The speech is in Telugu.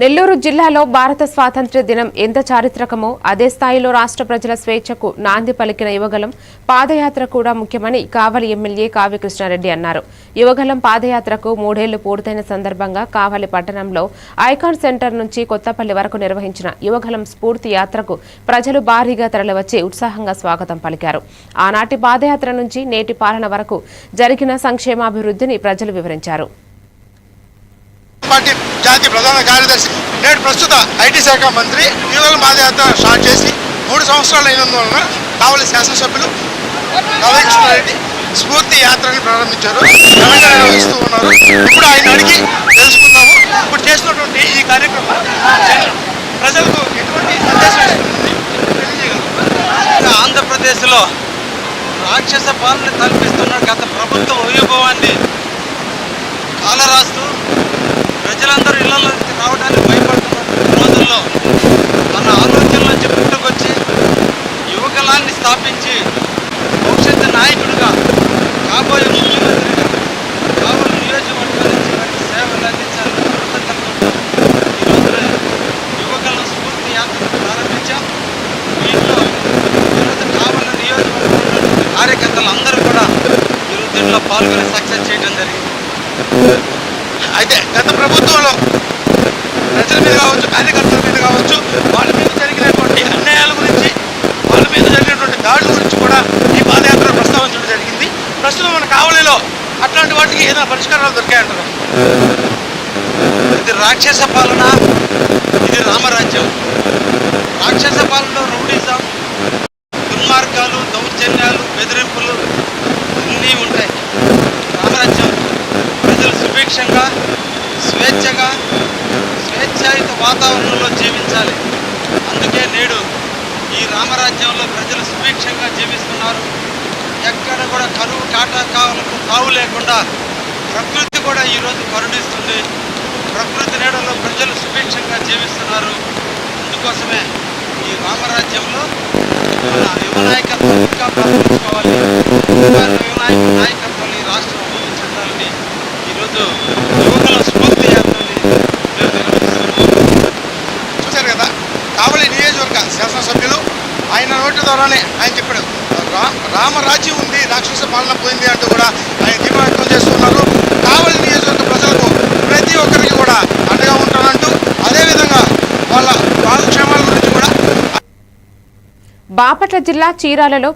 నెల్లూరు జిల్లాలో భారత స్వాతంత్ర్య దినం ఎంత చారిత్రకమో అదే స్థాయిలో రాష్ట్ర ప్రజల స్వేచ్ఛకు నాంది పలికిన యువగలం పాదయాత్ర కూడా ముఖ్యమని కావలి ఎమ్మెల్యే కావ్య కృష్ణారెడ్డి అన్నారు. యువగలం పాదయాత్రకు మూడేళ్ళు పూర్తయిన సందర్భంగా కావలి పట్టణంలో ఐకాన్ సెంటర్ నుంచి కొత్తపల్లి వరకు నిర్వహించిన యువగలం స్ఫూర్తి యాత్రకు ప్రజలు భారీగా తరలివచ్చి ఉత్సాహంగా స్వాగతం పలికారు. ఆనాటి పాదయాత్ర నుంచి నేటి పాలన వరకు జరిగిన సంక్షేమాభివృద్ధిని ప్రజలు వివరించారు. జాతీయ ప్రధాన కార్యదర్శి. నేడు ప్రస్తుత ఐటీ శాఖ మంత్రి యువల పాదయాత్ర స్టార్ట్ చేసి మూడు సంవత్సరాలు అయినందువలన కావలి శాసనసభ్యులు రాధాకృష్ణారెడ్డి స్ఫూర్తి యాత్రని ప్రారంభించారు. ఘనంగా నిర్వహిస్తూ ఉన్నారు. ఇప్పుడు ఆయన అడిగి తెలుసుకుందాము. ఇప్పుడు చేస్తున్నటువంటి ఈ కార్యక్రమం ప్రజలకు ఎటువంటి సందేశం ఇస్తుంది? ఆంధ్రప్రదేశ్లో రాక్షస పాలన కల్పిస్తున్న గత ప్రభుత్వ వైభవాన్ని ఈరోజు పాల్గొని సక్సెస్ చేయడం జరిగింది. అయితే గత ప్రభుత్వంలో ప్రజల మీద కావచ్చు కార్యకర్తల మీద కావచ్చు వాళ్ళ మీద జరిగినటువంటి అన్యాయాల గురించి వాళ్ళ మీద జరిగినటువంటి దాడుల గురించి కూడా ఈ పాదయాత్ర ప్రస్తావించడం జరిగింది. ప్రస్తుతం మన కావలిలో అట్లాంటి వాటికి ఏదైనా పరిష్కారాలు దొరికాయంటారు? ఇది రాక్షస పాలన ఇది రామరాజ్యం. రాక్షస పాలనలో రౌడీజం దుర్మార్గాలు దౌర్జన్యాలు బెదిరింపులు అన్నీ ఉంటాయి. రామరాజ్యం ప్రజలు సుభిక్షంగా స్వేచ్ఛగా స్వేచ్ఛాయుత వాతావరణంలో జీవించాలి. అందుకే నేడు ఈ రామరాజ్యంలో ప్రజలు సుభిక్షంగా జీవిస్తున్నారు. ఎక్కడ కూడా కరువు కాటకాలకు తావు లేకుండా ప్రకృతి కూడా ఈరోజు కరుణిస్తుంది. ప్రకృతి నీడలో ప్రజలు సుభిక్షంగా జీవిస్తున్నారు. అందుకోసమే ఈ రామరాజ్యంలో మన యువనాయకత్వం ఇంకా ప్రారంభించుకోవాలి నాయక నాయకత్వాన్ని ఈ అభివృద్ధి చెందాలని ఈరోజు యువకుల స్ఫూర్తి చూశారు కదా? కావలి నియోజకవర్గ శాసనసభ్యులు ఆయన నోటి ద్వారానే ఆయన చెప్పాడు రా రామరాజ్యం ఉంది రాక్షస పాలన పోయింది అంటూ కూడా ఆయన ధీమా వ్యక్తం చేస్తున్నారు. కావలి నియోజకవర్గ ప్రజలకు ప్రతి ఒక్కరికి కూడా అండగా ఉంటానంటూ అదేవిధంగా వాళ్ళ వాళ్ళ క్షేమాల గురించి కూడా బాపట్ల జిల్లా చీరాలలో